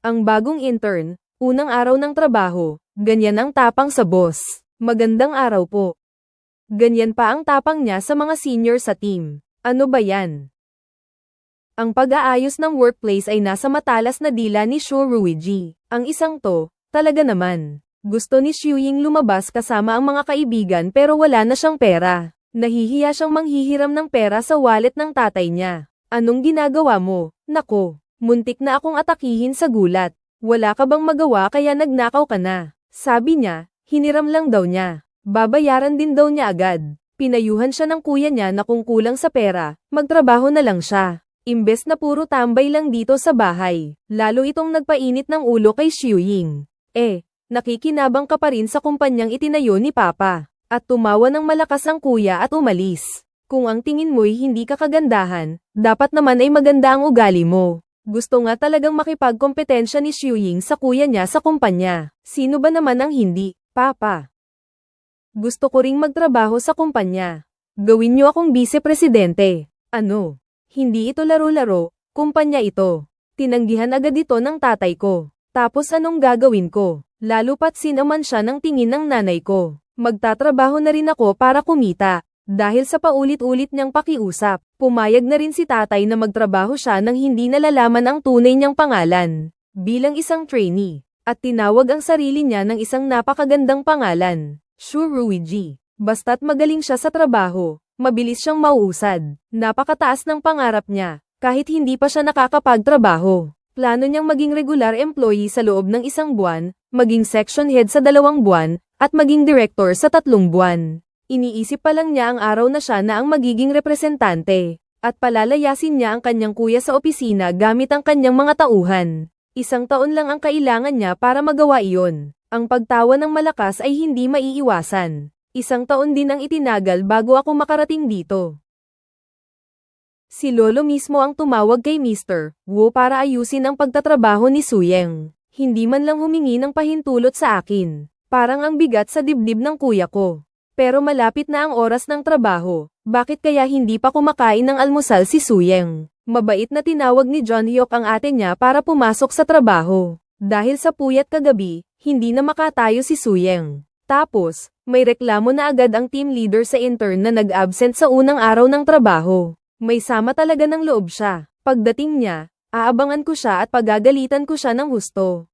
Ang bagong intern, unang araw ng trabaho, ganyan ang tapang sa boss. Magandang araw po. Ganyan pa ang tapang niya sa mga senior sa team. Ano ba yan? Ang pag-aayos ng workplace ay nasa matalas na dila ni Shu Ruiji. Ang isang to, talaga naman. Gusto ni Xu Ying lumabas kasama ang mga kaibigan pero wala na siyang pera. Nahihiya siyang manghihiram ng pera sa wallet ng tatay niya. Anong ginagawa mo? Nako, muntik na akong atakihin sa gulat. Wala ka bang magawa kaya nagnakaw ka na? Sabi niya, hiniram lang daw niya. Babayaran din daw niya agad. Pinayuhan siya ng kuya niya na kung kulang sa pera, magtrabaho na lang siya. Imbes na puro tambay lang dito sa bahay, lalo itong nagpainit ng ulo kay Xiu Ying. Eh, nakikinabang ka pa rin sa kumpanyang itinayo ni Papa. At tumawa ng malakas ang kuya at umalis. Kung ang tingin mo'y hindi ka kagandahan, dapat naman ay maganda ang ugali mo. Gusto nga talagang makipagkompetensya ni Xiu Ying sa kuya niya sa kumpanya. Sino ba naman ang hindi, Papa? Gusto ko ring magtrabaho sa kumpanya. Gawin niyo akong vice-presidente. Ano? Hindi ito laro-laro, kumpanya ito. Tinanggihan agad ito ng tatay ko. Tapos anong gagawin ko? Lalo pat sinaman siya ng tingin ng nanay ko. Magtatrabaho na rin ako para kumita. Dahil sa paulit-ulit niyang pakiusap, pumayag na rin si tatay na magtrabaho siya nang hindi nalalaman ang tunay niyang pangalan. Bilang isang trainee, at tinawag ang sarili niya ng isang napakagandang pangalan, Shu Ruiji. Basta't magaling siya sa trabaho, mabilis siyang mauusad. Napakataas ng pangarap niya, kahit hindi pa siya nakakapagtrabaho. Plano niyang maging regular employee sa loob ng isang buwan, maging section head sa dalawang buwan, at maging director sa tatlong buwan. Iniisip pa lang niya ang araw na siya na ang magiging representante, at palalayasin niya ang kanyang kuya sa opisina gamit ang kanyang mga tauhan. Isang taon lang ang kailangan niya para magawa iyon. Ang pagtawa ng malakas ay hindi maiiwasan. Isang taon din ang itinagal bago ako makarating dito. Si Lolo mismo ang tumawag kay Mr. Wu para ayusin ang pagtatrabaho ni Suyeng. Hindi man lang humingi ng pahintulot sa akin. Parang ang bigat sa dibdib ng kuya ko. Pero malapit na ang oras ng trabaho, bakit kaya hindi pa kumakain ng almusal si Suyeng? Mabait na tinawag ni John Hyuk ang ate niya para pumasok sa trabaho. Dahil sa puyat kagabi, hindi na makatayo si Suyeng. Tapos, may reklamo na agad ang team leader sa intern na nag-absent sa unang araw ng trabaho. May sama talaga ng loob siya. Pagdating niya, aabangan ko siya at pagagalitan ko siya ng husto.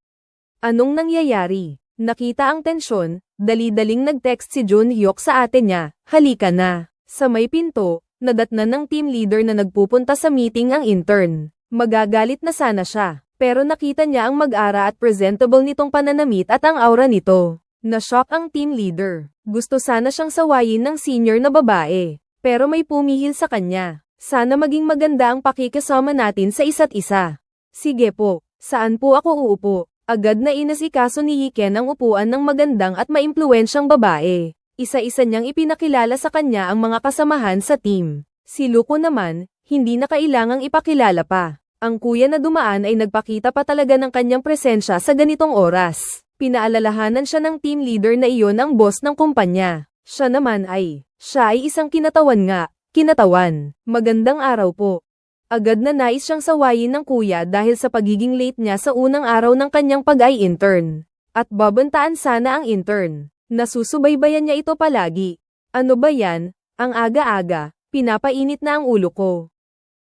Anong nangyayari? Nakita ang tensyon, dali-daling nag-text si Jun Hyuk sa ate niya, halika na. Sa may pinto, nadatnan ng team leader na nagpupunta sa meeting ang intern. Magagalit na sana siya, pero nakita niya ang mag-ara at presentable nitong pananamit at ang aura nito. Na-shock ang team leader. Gusto sana siyang sawayin ng senior na babae, pero may pumihil sa kanya. Sana maging maganda ang pakikasama natin sa isa't isa. Sige po, saan po ako uupo? Agad na inasikaso ni Yiken ang upuan ng magandang at maimpluwensyang babae. Isa-isa niyang ipinakilala sa kanya ang mga kasamahan sa team. Si Luko naman, hindi na kailangang ipakilala pa. Ang kuya na dumaan ay nagpakita pa talaga ng kanyang presensya sa ganitong oras. Pinaalalahanan siya ng team leader na iyon ang boss ng kumpanya. Siya naman ay, siya ay isang kinatawan nga, kinatawan. Magandang araw po. Agad na nais siyang sawayin ng kuya dahil sa pagiging late niya sa unang araw ng kanyang pag-i-intern. At babantaan sana ang intern. Nasusubaybayan niya ito palagi. Ano ba yan? Ang aga-aga, pinapainit na ang ulo ko.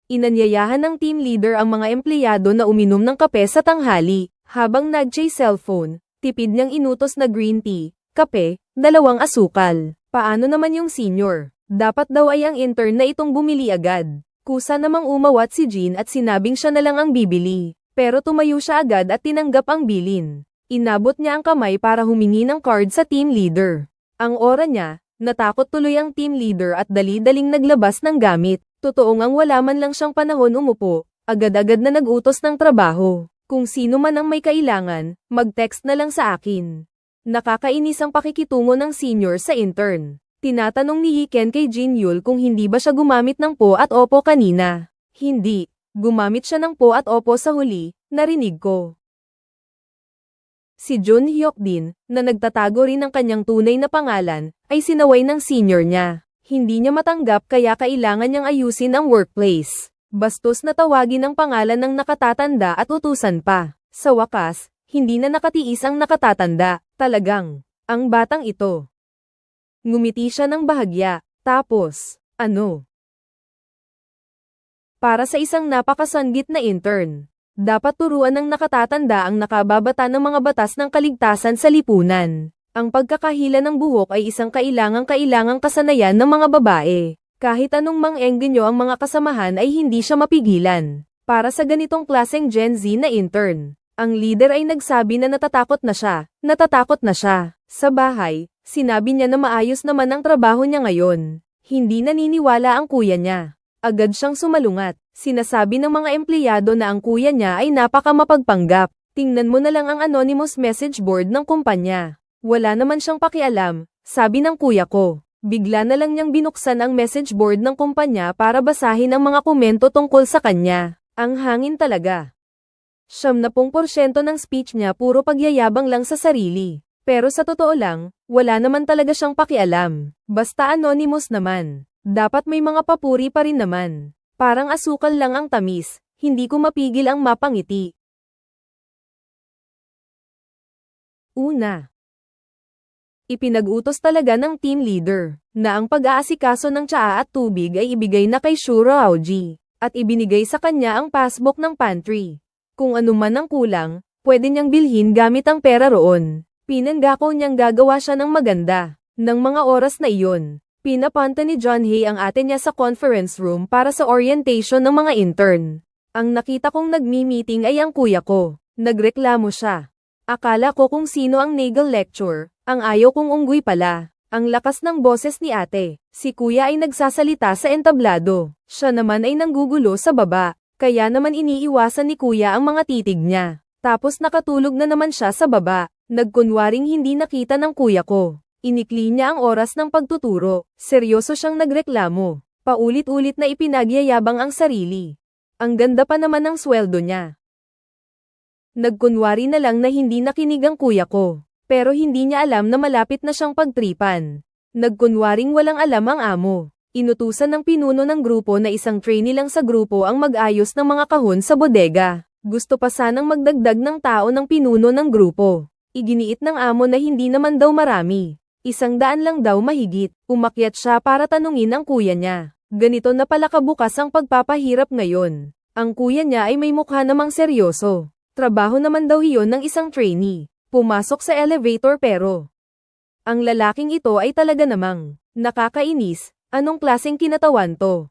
Inanyayahan ng team leader ang mga empleyado na uminom ng kape sa tanghali. Habang nag-chase cellphone, tipid niyang inutos na green tea, kape, dalawang asukal. Paano naman yung senior? Dapat daw ay ang intern na itong bumili agad. Kusa namang umawat si Jean at sinabing siya na lang ang bibili. Pero tumayo siya agad at tinanggap ang bilin. Inabot niya ang kamay para humingi ng card sa team leader. Ang ora niya, natakot tuloy ang team leader at dali-daling naglabas ng gamit. Totoo ngang wala man lang siyang panahon umupo, agad-agad na nagutos ng trabaho. Kung sino man ang may kailangan, mag-text na lang sa akin. Nakakainis ang pakikitungo ng senior sa intern. Tinatanong ni Yiken kay Jin Yul kung hindi ba siya gumamit ng po at opo kanina. Hindi. Gumamit siya ng po at opo sa huli, narinig ko. Si Jun Hyuk din, na nagtatago rin ng kanyang tunay na pangalan, ay sinaway ng senior niya. Hindi niya matanggap kaya kailangan niyang ayusin ang workplace. Bastos na tawagin ang pangalan ng nakatatanda at utusan pa. Sa wakas, hindi na nakatiis ang nakatatanda. Talagang, ang batang ito. Ngumiti siya ng bahagya. Tapos, ano? Para sa isang napakasanggit na intern, dapat turuan ng nakatatanda ang nakababata ng mga batas ng kaligtasan sa lipunan. Ang pagkakahila ng buhok ay isang kailangang-kailangang kasanayan ng mga babae. Kahit anong mang-engganyo ang mga kasamahan ay hindi siya mapigilan. Para sa ganitong klaseng Gen Z na intern, ang leader ay nagsabi na natatakot na siya, natatakot na siya. Sa bahay, sinabi niya na maayos naman ang trabaho niya ngayon. Hindi naniniwala ang kuya niya. Agad siyang sumalungat. Sinasabi ng mga empleyado na ang kuya niya ay napaka mapagpanggap. Tingnan mo na lang ang anonymous message board ng kumpanya. Wala naman siyang pakialam, sabi ng kuya ko. Bigla na lang niyang binuksan ang message board ng kumpanya para basahin ang mga komento tungkol sa kanya. Ang hangin talaga. Siyam na pong porsyento ng speech niya puro pagyayabang lang sa sarili. Pero sa totoo lang, wala naman talaga siyang pakialam. Basta anonymous naman. Dapat may mga papuri pa rin naman. Parang asukal lang ang tamis, hindi ko mapigil ang mapangiti. Una. Ipinag-utos talaga ng team leader na ang pag-aasikaso ng tsaa at tubig ay ibigay na kay Shuro Aoji at ibinigay sa kanya ang passbook ng pantry. Kung ano man ang kulang, pwede niyang bilhin gamit ang pera roon. Pinanggako niyang gagawa siya ng maganda. Nang mga oras na iyon, pinapunta ni John Hay ang ate niya sa conference room para sa orientation ng mga intern. Ang nakita kong nagmi-meeting ay ang kuya ko. Nagreklamo siya. Akala ko kung sino ang nagal lecture, ang ayaw kong unggoy pala. Ang lakas ng boses ni ate. Si kuya ay nagsasalita sa entablado. Siya naman ay nanggugulo sa baba. Kaya naman iniiwasan ni kuya ang mga titig niya. Tapos nakatulog na naman siya sa baba. Nagkunwaring hindi nakita ng kuya ko. Inikli niya ang oras ng pagtuturo. Seryoso siyang nagreklamo. Paulit-ulit na ipinagyayabang ang sarili. Ang ganda pa naman ng sweldo niya. Nagkunwari na lang na hindi nakinig ang kuya ko. Pero hindi niya alam na malapit na siyang pagtripan. Nagkunwaring walang alam ang amo. Inutusan ng pinuno ng grupo na isang trainee lang sa grupo ang mag-ayos ng mga kahon sa bodega. Gusto pa sanang magdagdag ng tao ng pinuno ng grupo. Iginiit ng amo na hindi naman daw marami. Isang daan lang daw mahigit. Umakyat siya para tanungin ang kuya niya. Ganito na pala kabukas ang pagpapahirap ngayon. Ang kuya niya ay may mukha namang seryoso. Trabaho naman daw iyon ng isang trainee. Pumasok sa elevator pero. Ang lalaking ito ay talaga namang, nakakainis, anong klaseng kinatawan to?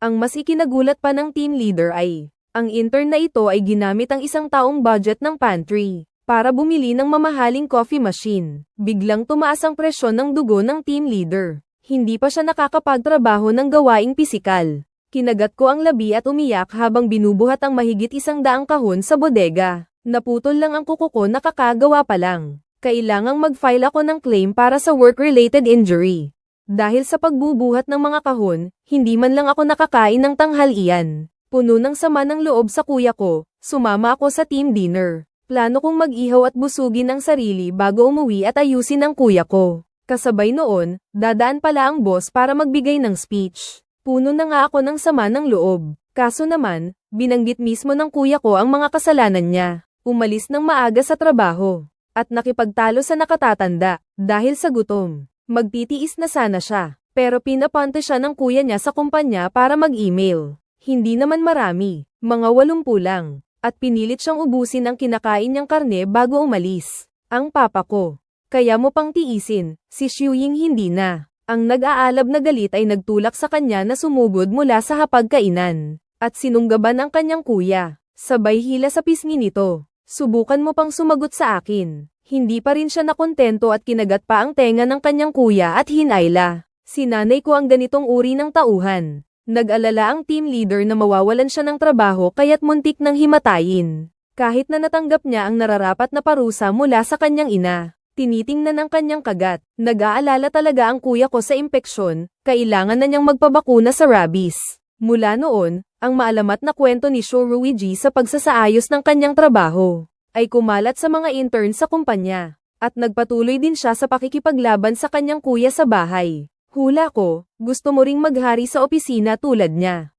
Ang mas ikinagulat pa ng team leader ay, ang intern na ito ay ginamit ang isang taong budget ng pantry para bumili ng mamahaling coffee machine. Biglang tumaas ang presyon ng dugo ng team leader. Hindi pa siya nakakapagtrabaho ng gawaing pisikal. Kinagat ko ang labi at umiyak habang binubuhat ang mahigit isang daang kahon sa bodega. Naputol lang ang kuko ko nakakagawa pa lang. Kailangang mag-file ako ng claim para sa work-related injury. Dahil sa pagbubuhat ng mga kahon, hindi man lang ako nakakain ng tanghalian. Puno ng sama ng loob sa kuya ko, sumama ako sa team dinner. Plano kong mag-ihaw at busugin ang sarili bago umuwi at ayusin ang kuya ko. Kasabay noon, dadaan pala ang boss para magbigay ng speech. Puno na nga ako ng sama ng loob. Kaso naman, binanggit mismo ng kuya ko ang mga kasalanan niya. Umalis ng maaga sa trabaho. At nakipagtalo sa nakatatanda, dahil sa gutom. Magtitiis na sana siya. Pero pinapante siya ng kuya niya sa kumpanya para mag-email. Hindi naman marami, mga walumpu lang. At pinilit siyang ubusin ang kinakain niyang karne bago umalis. Ang papa ko. Kaya mo pang tiisin, si Shuying hindi na. Ang nag-aalab na galit ay nagtulak sa kanya na sumugod mula sa hapagkainan. At sinunggaban ang kanyang kuya. Sabay hila sa pisngi nito. Subukan mo pang sumagot sa akin. Hindi pa rin siya nakontento at kinagat pa ang tenga ng kanyang kuya at hinayla. Sinanay ko ang ganitong uri ng tauhan. Nag-alala ang team leader na mawawalan siya ng trabaho kaya't muntik ng himatayin. Kahit na natanggap niya ang nararapat na parusa mula sa kanyang ina. Tinitingnan ng kanyang kagat. Nag-aalala talaga ang kuya ko sa impeksyon, kailangan na niyang magpabakuna sa rabies. Mula noon, ang maalamat na kwento ni Shoruiji sa pagsasaayos ng kanyang trabaho ay kumalat sa mga intern sa kumpanya at nagpatuloy din siya sa pakikipaglaban sa kanyang kuya sa bahay. Hula ko, gusto mo ring maghari sa opisina tulad niya.